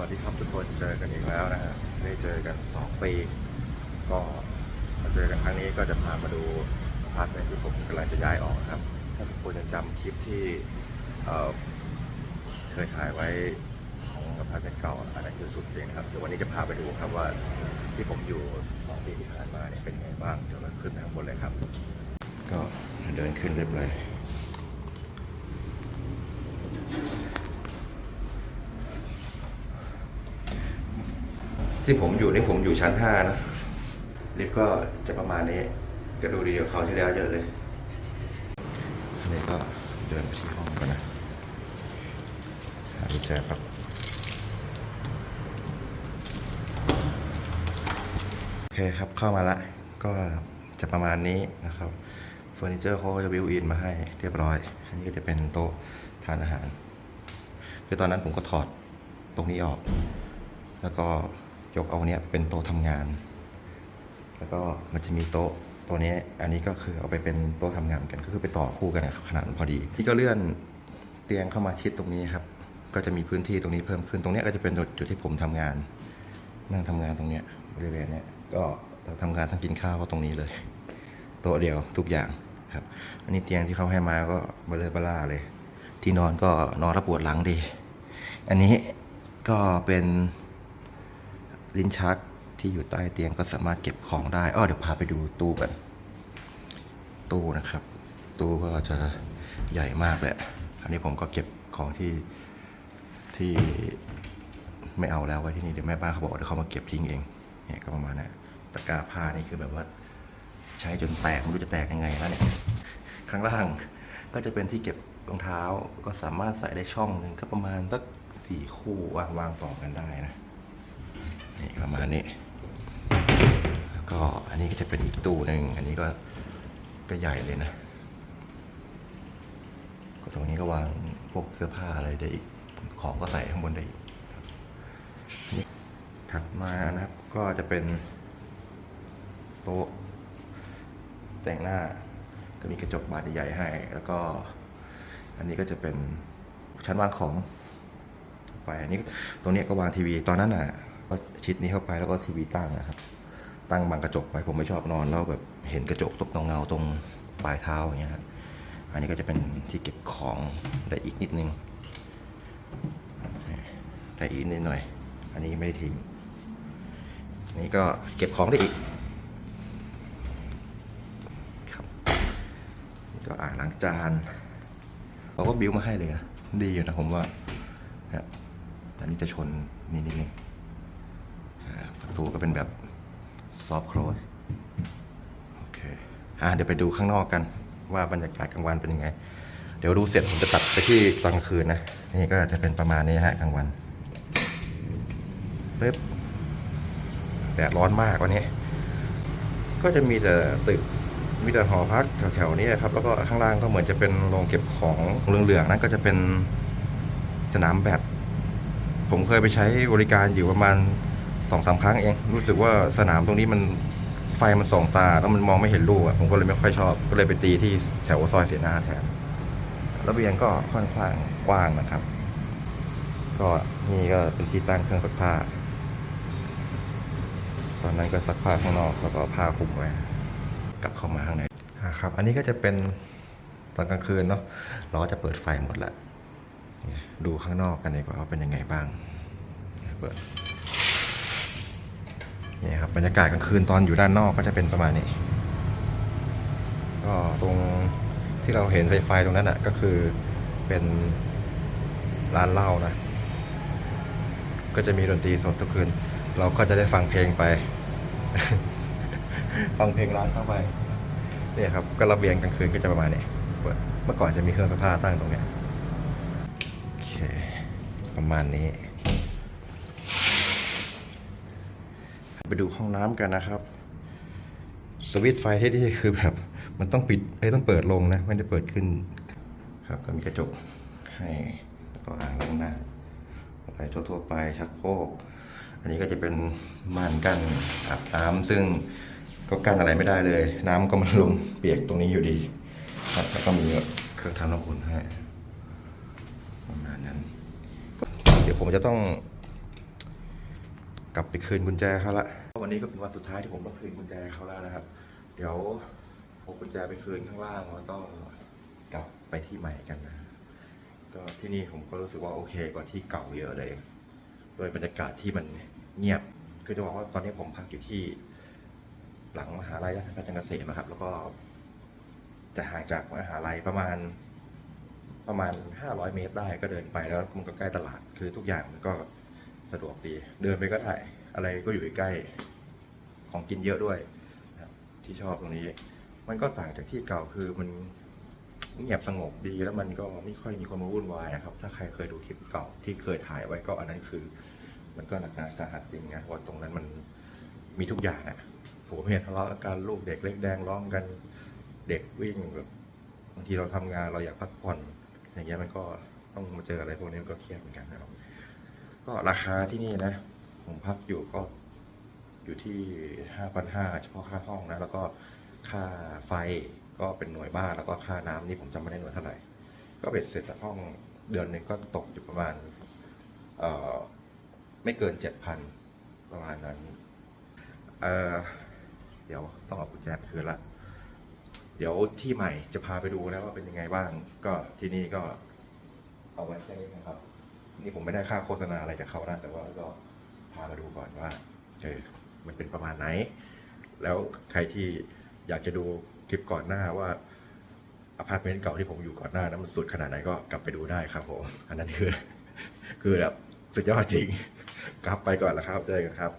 วัสดีครับทุกคนเจอกันอีกแล้วนะฮะได้เจอกัน 2 ปี ก็มาเจอกันครั้งนี้ก็จะพามาดูอพาร์ตเมนต์ที่ผมกำลังจะย้ายออกครับ ถ้าทุกคนยังจำคลิปที่เเคยถ่ายไว้ของอพาร์ตเมนต์เก่าอันนั้นคือสุดจริงครับเดี๋ยววันนี้จะพาไปดูครับว่าที่ผมอยู่สองปีที่ผ่านมาเนี่ยเป็นไงบ้างเดี๋ยวเราขึ้นไปข้างบนเลยครับ ก็เดินขึ้นเรียบเลย ที่ผมอยู่นี่ผมอยู่ชั้นห้านะลิฟต์ก็จะประมาณนี้ ก็ดูดีกว่าเขาวที่แล้วเยอะเลยอันนี้ก็เดินไปที่ห้องกันนะหากุญแจครับโอเคครับเข้ามาละก็จะประมาณนี้นะครับเฟอร์นิเจอร์เขาก็จะบิวอินมาให้เรียบร้อย อันนี้ก็จะเป็นโต๊ะทานอาหาร คือตอนนั้นผมก็ถอดตรงนี้ออก แล้วก็ ยกเอาเนี้ยเป็นโต๊ะทำงาน แล้วก็มันจะมีโต๊ะตัวนี้อันนี้ก็คือเอาไปเป็นโต๊ะทำงานกันก็คือไปต่อคู่กันนะครับขนาดมันพอดีพี่ก็เลื่อนเตียงเข้ามาชิดตรงนี้ครับ ก็จะมีพื้นที่ตรงนี้เพิ่มขึ้นตรงเนี้ยก็จะเป็นจุดจุดที่ผมทำงาน นั่งทำงานตรงเนี้ยบริเวณเนี้ยก็ทำงานทั้งกินข้าวก็ตรงนี้เลยโต๊ะเดียวทุกอย่างครับ อันนี้เตียงที่เขาให้มาก็เบลอเบล่าเลย ที่นอนก็นอนแล้วปวดหลังดี อันนี้ก็เป็น ลิ้นชักที่อยู่ใต้เตียงก็สามารถเก็บของได้อ้อเดี๋ยวพาไปดูตู้กัน ตู้นะครับ ตู้ก็จะใหญ่มากเลยอันนี้ผมก็เก็บของที่ที่ไม่เอาแล้วไว้ที่นี่เดี๋ยวแม่บ้านเขาบอกเดี๋ยวเขามาเก็บทิ้งเองเนี่ยก็ประมาณนั้ตะกร้าผ้านี่คือแบบว่า ใช้จนแตกไม่รู้จะแตกยังไงแล้วเนี่ยข้างล่างก็จะเป็นที่เก็บรองเท้าก็สามารถใส่ได้ช่องหนึ่งก็ประมาณสักสี่คู่วางวางต่อกันได้นะ นี่ประมาณนี้ แล้วก็อันนี้ก็จะเป็นอีกตู้หนึ่งอันนี้ก็ก็ใหญ่เลยนะ ก็ตรงนี้ก็วางพวกเสื้อผ้าอะไรได้อีก ของก็ใส่ข้างบนได้อีกอันนี้ถัดมานะครับก็จะเป็นโต๊ะแต่งหน้าก็มีกระจกบานใหญ่ให้ แล้วก็ อันนี้ก็จะเป็นชั้นวางของไปอันนี้ตรงนี้ก็วางทีวีตอนนั้นอะ ก็ชิดนี้เข้าไปแล้วก็ทีวีตั้งนะครับ ตั้งบังกระจกไปผมไม่ชอบนอนแล้วแบบเห็นกระจกตกเงาๆตรงปลายเท้าอย่างเงี้ยครับอันนี้ก็จะเป็นที่เก็บของได้อีกนิดนึงได้อีกนิดหน่อย อันนี้ไม่ได้ทิ้งนนี้ก็เก็บของได้อีกครับนี่ก็อ่างล้างจานเขาก็บิวมาให้เลยอะดีอยู่นะผมว่าครับอันนี้จะชนนิดนึง ตูก็เป็นแบบ soft close โอเคอ่าเดี๋ยวไปดูข้างนอกกันว่าบรรยากาศกลางวันเป็นยังไง เดี๋ยวดูเสร็จผมจะตัดไปที่กลางคืนนะ นี่ก็จะเป็นประมาณนี้ฮะกลางวันปึ๊บแดดร้อนมากวันนี้ ก็จะมีแต่ตึกมีแต่หอพักแถวๆนี้ครับ แล้วก็ข้างล่างก็เหมือนจะเป็นโรงเก็บของเหลืองๆนั่นก็จะเป็นสนามแบดผมเคยไปใช้บริการอยู่ประมาณ สองสามครั้งเอง รู้สึกว่าสนามตรงนี้มันไฟมันส่องตา แล้วมันมองไม่เห็นลูกอะผมก็เลยไม่ค่อยชอบ ก็เลยไปตีที่แถวซอยเสียนาแทนระเบียงก็ค่อนข้างกว้างนะครับ ก็นี่ก็เป็นที่ตั้งเครื่องซักผ้า ตอนนั้นก็ซักผ้าข้างนอกแล้วก็ผ้าคลุมไว้กลับเข้ามาข้างในครับ อันนี้ก็จะเป็นตอนกลางคืนเนาะเราก็จะเปิดไฟหมดละดูข้างนอกกันดีกว่าว่าเป็นยังไงบ้าง เปิด นี่ครับบรรยากาศกลางคืนตอนอยู่ด้านนอกก็จะเป็นประมาณนี้ ก็ตรงที่เราเห็นไฟไฟตรงนั้นอะก็คือเป็นร้านเหล้านะ ก็จะมีดนตรีสดทุกคืน เราก็จะได้ฟังเพลงไป ฟังเพลงร้านเข้าไปเนี่ยครับ ก็ระเบียงกลางคืนก็จะประมาณนี้เปิดเมื่อก่อนจะมีเครื่องซักผ้าตั้งตรงเนี้ยโอเค ประมาณนี้ ไปดูห้องน้ำกันนะครับ สวิตช์ไฟที่นี่คือแบบ มันต้องปิดไอ้ต้องเปิดลงนะ ไม่ได้เปิดขึ้น ครับก็มีกระจกให้ก็อ่างล้างหน้าอะไรทั่วๆไปชักโครก อันนี้ก็จะเป็นม่านกั้นอาบน้ำซึ่งก็กั้นอะไรไม่ได้เลย น้ำก็มันลงเปียกตรงนี้อยู่ดีครับแล้วก็มีเครื่องทำน้ำอุ่นให้ประมาณนั้น เดี๋ยวผมจะต้อง กลับไปคืนกุญแจเขาละวันนี้ก็เป็นวันสุดท้ายที่ผมต้องคืนกุญแจเขาแล้วนะครับ เดี๋ยวผมกุญแจไปคืนข้างล่างแล้วก็กลับไปที่ใหม่กันนะ ก็ที่นี่ผมก็รู้สึกว่าโอเคกว่าที่เก่าเยอะเลยโดยบรรยากาศที่มันเงียบคือจะบอกว่าตอนนี้ผมพักอยู่ที่ หลังมหาลัยราชภัฏจันทร์เกษมนะครับ แล้วก็จะห่างจากมหาลัยประมาณประมาณ 500 เมตรได้ก็เดินไปแล้วมันก็ใกล้ตลาด คือทุกอย่างมันก็ สะดวกดี เดินไปก็ได้อะไรก็อยู่ใกล้ของกินเยอะด้วยนะที่ชอบตรงนี้ มันก็ต่างจากที่เก่าคือมันเงียบสงบดีแล้วมันก็ไม่ค่อยมีควาวุ่นวายอะครับ ถ้าใครเคยดูคลิปเก่าที่เคยถ่ายไว้ก็อันนั้นคือ มันก็หนักหนาสาหัสจริงนะว่าตรงนั้นมันมีทุกอย่างอะผัวเมียทะเลาะกันลูกเด็กเล็กแดงร้องกันเด็กวิ่งแบบบางทีเราทำงานเราอยากพักผ่อน อย่างเงี้ยมันก็ต้องมาเจออะไรพวกนี้มันก็เครียดเหมือนกันนะครับ ก็ราคาที่นี่นะ ผมพักอยู่ก็อยู่ที่ห้าพันห้าเฉพาะค่าห้องนะ แล้วก็ค่าไฟก็เป็นหน่วยบ้านแล้วก็ค่าน้ำนี่ผมจำไม่ได้หน่วยเท่าไหร่ ก็เบ็ดเสร็จจากห้องเดือนหนึ่งก็ตกอยู่ประมาณเอ่อไม่เกินเจ็ดพันประมาณนั้นเอ่อเดี๋ยวต้องเอากุญแจไปคืนละ เดี๋ยวที่ใหม่จะพาไปดูนะว่าเป็นยังไงบ้าง ก็ที่นี่ก็เอาไว้แค่นี้นะครับ นี่ผมไม่ได้ค่าโฆษณาอะไรจากเขานะแต่ว่าก็พามาดูก่อนว่าเออมันเป็นประมาณไหน แล้วใครที่อยากจะดูคลิปก่อนหน้าว่าอพาร์ตเมนต์เก่าที่ผมอยู่ก่อนหน้านั้นมันสุดขนาดไหนก็กลับไปดูได้ครับผม อันนั้นคือ คือแบบสุดยอดจริง กลับไปก่อนแล้วครับเจอกันครับ